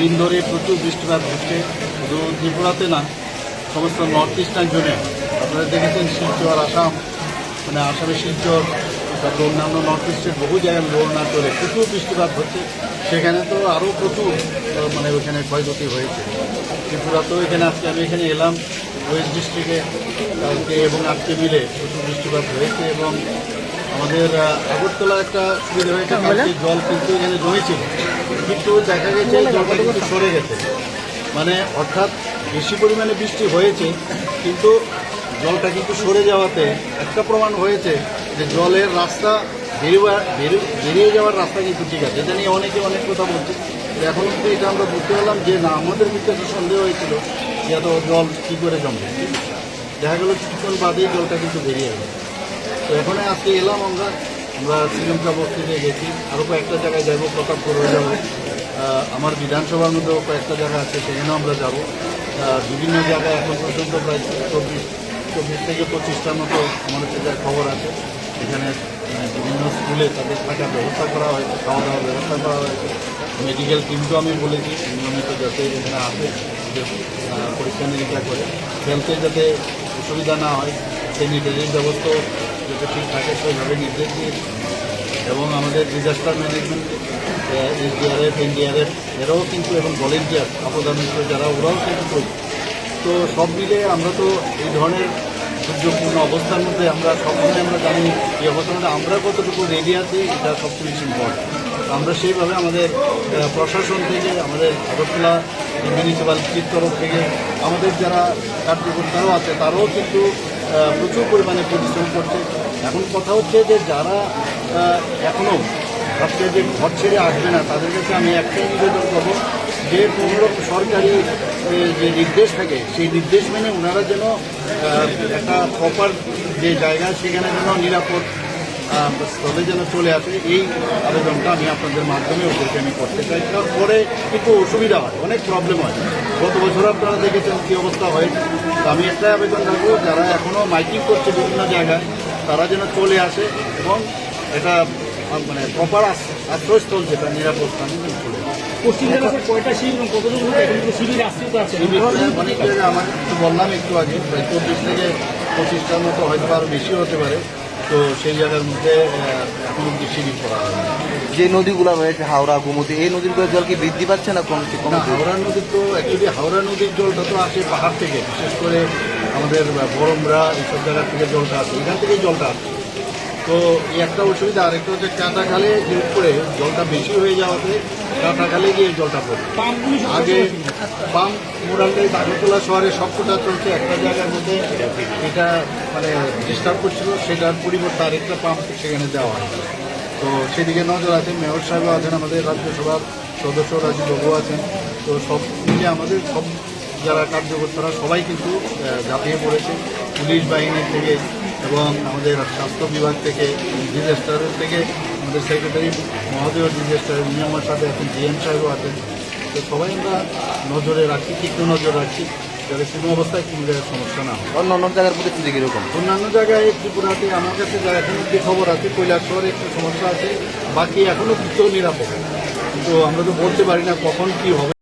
দিন ধরে প্রচুর বৃষ্টিপাত হচ্ছে। শুধু ত্রিপুরাতে না সমস্ত নর্থ ইস্টার্ন জোনে আপনারা দেখেছেন শিলচর আসাম মানে আসামের শিলচর তারপর অন্যান্য নর্থ ইস্টের বহু জায়গায় অরুণাচলে প্রচুর বৃষ্টিপাত হচ্ছে। সেখানে তো আরও প্রচুর মানে ওইখানে ক্ষয়ক্ষতি হয়েছে। ত্রিপুরাতেও এখানে আজকে আমি এখানে এলাম ওয়েস্ট ডিস্ট্রিক্টে কালকে এবং আজকে মিলে প্রচুর বৃষ্টিপাত হয়েছে এবং আমাদের আগরতলা একটা সুবিধা হয়েছে জল কিন্তু এখানে জমেছিল। কিন্তু দেখা গেছে জলটা কিন্তু সরে গেছে। মানে অর্থাৎ বেশি পরিমাণে বৃষ্টি হয়েছে, কিন্তু জলটা কিন্তু সরে যাওয়াতে একটা প্রমাণ হয়েছে যে জলের রাস্তা বেরিয়ে বেরিয়ে- যাওয়ার রাস্তা কিন্তু ঠিক আছে। এটা নিয়ে অনেকে অনেক কথা বলছে। এখন কিন্তু এটা আমরা বুঝতে পারলাম যে না, আমাদের ভিতরে সন্দেহ হয়েছিল যে এত জল কী করে জমবে। দেখা গেল কিছুক্ষণ বাদেই জলটা কিন্তু বেরিয়ে গেল। তো এখানে আজকে এলাম আমরা আমরা শ্রীলঙ্কা বস্তিতে গেছি। আরও কয়েকটা জায়গায় যাব প্রতাপপুর যাব। আমার বিধানসভার মধ্যেও কয়েকটা জায়গা আছে, সেখানেও আমরা যাব। বিভিন্ন জায়গায় এখন পর্যন্ত প্রায় চব্বিশ চব্বিশ থেকে পঁচিশটার মতো হচ্ছে যা খবর আছে। এখানে বিভিন্ন স্কুলে তাদের থাকার ব্যবস্থা করা হয়েছে খাওয়া দাওয়ার ব্যবস্থা করা হয়েছে। মেডিকেল টিমকেও আমি বলেছি, নিয়মিত যাতে এখানে আসে পরীক্ষা নিরীক্ষা করে। হেলথে যাতে অসুবিধা না হয়, সেই স্যানিটারির ব্যবস্থাও যাতে ঠিক থাকে সেইভাবে নির্দেশ দিয়েছি। এবং আমাদের ডিজাস্টার ম্যানেজমেন্ট এসডিআরএফ এনডিআরএফ এরাও কিন্তু, এবং ভলেন্টিয়ার আপদা মিত্র যারা, ওরাও কিন্তু তো সব মিলে আমরা তো এই ধরনের দুর্যোগপূর্ণ অবস্থার মধ্যে আমরা সবসময় আমরা জানি এই অবস্থার মধ্যে আমরা কতটুকু রেডি আছি, এটা সবচেয়ে বেশি ইম্পর্টেন্ট আমরা সেইভাবে আমাদের প্রশাসন থেকে, আমাদের আগরতলা মিউনিসিপ্যালিটির তরফ থেকে, আমাদের যারা কার্যকর্তারাও আছে, তারাও কিন্তু প্রচুর পরিমাণে পরিশ্রম করছে। এখন কথা হচ্ছে যে যারা এখনও এখনও ভাবছে যে ঘর ছেড়ে আসবে না, তাদের কাছে আমি একটাই নিবেদন করব যে কোনো সরকারি যে নির্দেশ থাকে, সেই নির্দেশ মেনে ওনারা যেন একটা প্রপার যে জায়গা, সেখানে যেন নিরাপদ স্থলে যেন চলে আসে এই আবেদনটা আমি আপনাদের মাধ্যমে ওদেরকে আমি করতে চাই। তারপরে একটু অসুবিধা হয় অনেক প্রবলেম হয়। গত বছর আপনারা দেখেছেন কী অবস্থা হয়েছে তো আমি একটাই আবেদন রাখব যারা এখনও মাইকিং করছে বিভিন্ন জায়গায় তারা যেন চলে আসে এবং এটা মানে প্রপার আশ্রয়স্থল যেটা নিরাপদ স্থানে চলে অনেক জায়গায় আমার একটু বললাম একটু আগে প্রায় চব্বিশ থেকে পঁচিশটার মতো হয়তো আরও বেশি হতে পারে। তো সেই জায়গার মধ্যে এখন অব্দি শিবির করা হয় যে নদীগুলো রয়েছে হাওড়া গোমতী এই নদীগুলোর জল কি বৃদ্ধি পাচ্ছে না কমছে না হাওড়া নদীর তো অ্যাকচুয়ালি হাওড়া নদীর জলটা তো আসে পাহাড় থেকে বিশেষ করে আমাদের বরমরা এইসব জায়গা থেকে জলটা আসে। এখান থেকেই জলটা আসে। তো এই একটা অসুবিধা আরেকটা হচ্ছে কাঁটাখালে যে উপরে জলটা বেশি হয়ে যাওয়াতে কাঁটাখালে গিয়ে জলটা পড়ে। আগে পাম্প মোরালটাই আগরতলা শহরে সবকটা চলছে একটা জায়গার মধ্যে। এটা মানে ডিস্টার্ব করছিল সেটার পরিবর্তে আরেকটা পাম্প সেখানে দেওয়া হয়। তো সেদিকে নজর আছে মেয়র সাহেবও আছেন আমাদের রাজ্যসভার সদস্য বাবু আছেন। তো সব মিলিয়ে আমাদের সব যারা কার্যকর্তারা সবাই কিন্তু ঝাঁপিয়ে পড়েছে। পুলিশ বাহিনী থেকে এবং আমাদের স্বাস্থ্য বিভাগ থেকে ডিজাস্টারের থেকে আমাদের সেক্রেটারি মহোদয় ডিজাস্টার উনি আমার সাথে আছেন জিএম সাহেবও আছেন। তো সবাই আমরা নজরে রাখছি তীক্ষ্ণ নজর রাখছি যাতে কোনো অবস্থায় কোনো জায়গায় সমস্যা না হয়। অন্য অন্য জায়গার পরিস্থিতি কীরকম? অন্যান্য জায়গায় ত্রিপুরাতে আমার কাছে যা এখন অব্দি খবর আছে কৈলাসহরে একটু সমস্যা আছে বাকি এখনও কিছু নিরাপদ। কিন্তু আমরা তো বলতে পারি না কখন কি হবে।